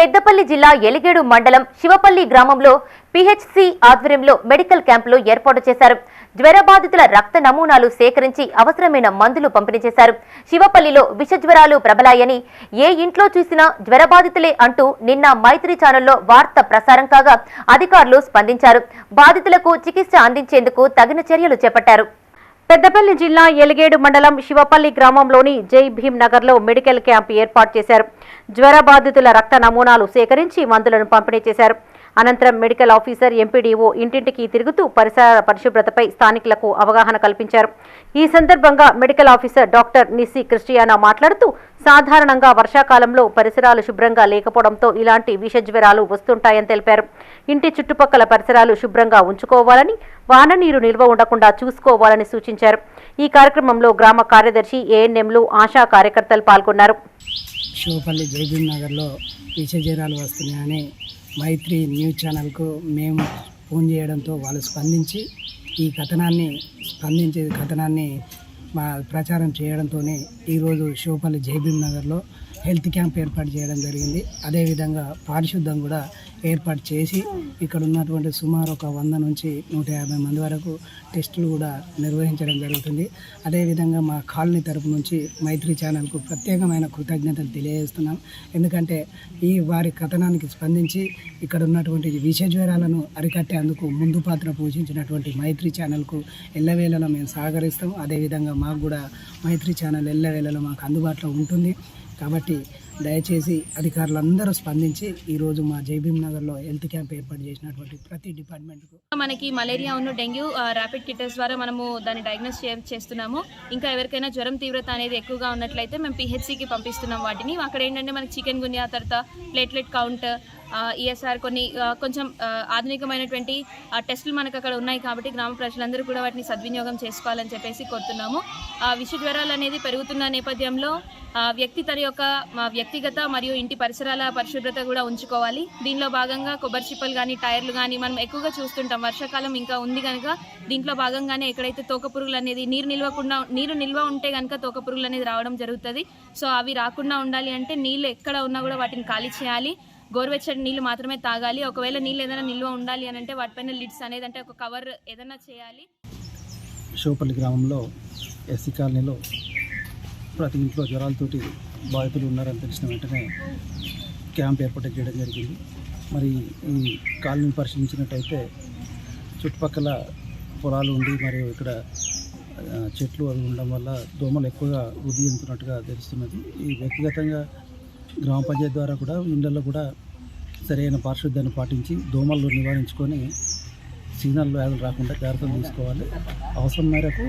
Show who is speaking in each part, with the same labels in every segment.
Speaker 1: పెద్దపల్లి జిల్లా ఎలిగేడు మండలం శివపల్లి గ్రామంలో పిహెచ్సి ఆధ్వర్యంలో మెడికల్ క్యాంపులు ఏర్పాటు చేశారు. జ్వర బాధితుల రక్త నమూనాలు సేకరించి అవసరమైన మందులు పంపిణీ చేశారు. శివపల్లిలో విష జ్వరాలు ప్రబలాయని ఏ ఇంట్లో చూసినా జ్వర బాధితులే అంటూ నిన్న మైత్రి ఛానల్లో వార్త ప్రసారం కాగా అధికారులు స్పందించారు. బాధితులకు చికిత్స అందించేందుకు తగిన చర్యలు చేపట్టారు. పెద్దపల్లి జిల్లా ఎలిగేడు మండలం శివపల్లి గ్రామంలోని జై భీమ్ నగర్లో మెడికల్ క్యాంప్ ఏర్పాటు చేశారు. జ్వర బాధితుల రక్త నమూనాలు సేకరించి మందులను పంపిణీ చేశారు. అనంతరం మెడికల్ ఆఫీసర్ ఎంపీడీఓ ఇంటింటికి తిరుగుతూ పరిసర పరిశుభ్రతపై స్థానికులకు అవగాహన కల్పించారు. ఈ సందర్భంగా medical officer doctor Nisi Christiana మాట్లాడుతూ సాధారణంగా వర్షాకాలంలో పరిసరాలు శుభ్రంగా లేకపోవడంతో ఇలాంటి విష జ్వరాలు వస్తుంటాయని తెలిపారు. ఇంటి చుట్టుపక్కల పరిసరాలు శుభ్రంగా ఉంచుకోవాలని వాన నీరు నిల్వ ఉండకుండా చూసుకోవాలని సూచించారు. ఈ కార్యక్రమంలో గ్రామ కార్యదర్శి ఏఎన్ఎంలు ఆశా కార్యకర్తలు పాల్గొన్నారు.
Speaker 2: శివపల్లి జైబీన్ నగర్లో విషజీరాలు వస్తున్నాయని మైత్రి న్యూస్ ఛానల్కు మేము ఫోన్ చేయడంతో వాళ్ళు స్పందించి ఈ కథనాన్ని స్పందించే కథనాన్ని మా ప్రచారం చేయడంతోనే ఈరోజు శివపల్లి జైబీన్ నగర్లో హెల్త్ క్యాంప్ ఏర్పాటు చేయడం జరిగింది. అదేవిధంగా పారిశుద్ధం కూడా ఏర్పాటు చేసి ఇక్కడ ఉన్నటువంటి సుమారు ఒక వంద నుంచి నూట యాభై మంది వరకు టెస్టులు కూడా నిర్వహించడం జరుగుతుంది. అదేవిధంగా మా కాలనీ తరపు నుంచి మైత్రి ఛానల్కు ప్రత్యేకమైన కృతజ్ఞతలు తెలియజేస్తున్నాం. ఎందుకంటే ఈ వారి కథనానికి స్పందించి ఇక్కడ ఉన్నటువంటి విషజ్వరాలను అరికట్టేందుకు ముందు పాత్ర పోషించినటువంటి మైత్రి ఛానల్కు ఎల్లవేళలో మేము సహకరిస్తాం. అదేవిధంగా మాకు కూడా మైత్రి ఛానల్ ఎల్లవేళలో మాకు అందుబాటులో ఉంటుంది. కాబట్టి దయచేసి అధికారులందరూ స్పందించి ఈరోజు మా జైభీం నగర్లో హెల్త్ క్యాంప్ ఏర్పాటు చేసినటువంటి ప్రతి డిపార్ట్మెంట్కు.
Speaker 3: మనకి మలేరియా ఉన్న డెంగ్యూ ఆ, ర్యాపిడ్ కిటర్స్ ద్వారా మనము దాన్ని డయాగ్నోస్ చేస్తున్నాము. ఇంకా ఎవరికైనా జ్వరం తీవ్రత అనేది ఎక్కువగా ఉన్నట్లయితే మేము పిహెచ్సికి పంపిస్తున్నాం వాటిని. అక్కడ ఏంటంటే మనకి చికెన్ గున్యా తర్వాత ప్లేట్లెట్ కౌంట్ ఈఎస్ఆర్ కొన్ని కొంచెం ఆధునికమైనటువంటి టెస్టులు మనకు అక్కడ ఉన్నాయి కాబట్టి గ్రామ ప్రజలందరూ కూడా వాటిని సద్వినియోగం చేసుకోవాలని చెప్పేసి కోరుతున్నాము. ఆ, విష జ్వరాలు అనేది పెరుగుతున్న నేపథ్యంలో వ్యక్తి తన యొక్క వ్యక్తిగత మరియు ఇంటి పరిసరాల పరిశుభ్రత కూడా ఉంచుకోవాలి. దీనిలో భాగంగా కొబ్బరి చిప్పలు కానీ టైర్లు కానీ మనం ఎక్కువగా చూస్తుంటాం. వర్షాకాలం ఇంకా ఉంది కనుక దీంట్లో భాగంగానే ఎక్కడైతే తోక పురుగులు అనేది నీరు నిల్వకుండా నీరు నిల్వ ఉంటే కనుక తోక పురుగులు అనేది రావడం జరుగుతుంది. సో అవి రాకుండా ఉండాలి అంటే నీళ్ళు ఎక్కడ ఉన్నా కూడా వాటిని ఖాళీ చేయాలి. గోరువెచ్చని నీళ్ళు మాత్రమే తాగాలి. ఒకవేళ నీళ్ళు ఏదైనా నిల్వ ఉండాలి అని అంటే వాటిపైన లిడ్స్ అనేది అంటే ఒక కవర్ ఏదైనా చేయాలి.
Speaker 2: శివపల్లి గ్రామంలో ఎస్సీ కాలనీలో ప్రతి ఇంట్లో జ్వరాలతోటి బాధితులు ఉన్నారని తెలిసిన వెంటనే క్యాంప్ ఏర్పాటు చేయడం జరిగింది. మరి ఈ కాలనీని పరిశీలించినట్టయితే చుట్టుపక్కల పొలాలు ఉండి మరియు ఇక్కడ చెట్లు అవి ఉండడం వల్ల దోమలు ఎక్కువగా వృద్ధి చెందుతున్నట్టుగా తెలుస్తున్నది. ఈ వ్యక్తిగతంగా గ్రామ పంచాయతీ ద్వారా కూడా ఇండ్లలో కూడా సరైన పారిశుద్ధ్యాన్ని పాటించి దోమలు నివారించుకొని సీజనల్ వ్యాధులు రాకుండా జాగ్రత్తలు తీసుకోవాలి. అవసరం మేరకు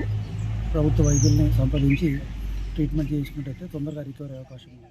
Speaker 2: ప్రభుత్వ వైద్యుల్ని సంప్రదించి ట్రీట్మెంట్ చేయించుకుంటే తొందరగా రికవరీ అవకాశం ఉంది.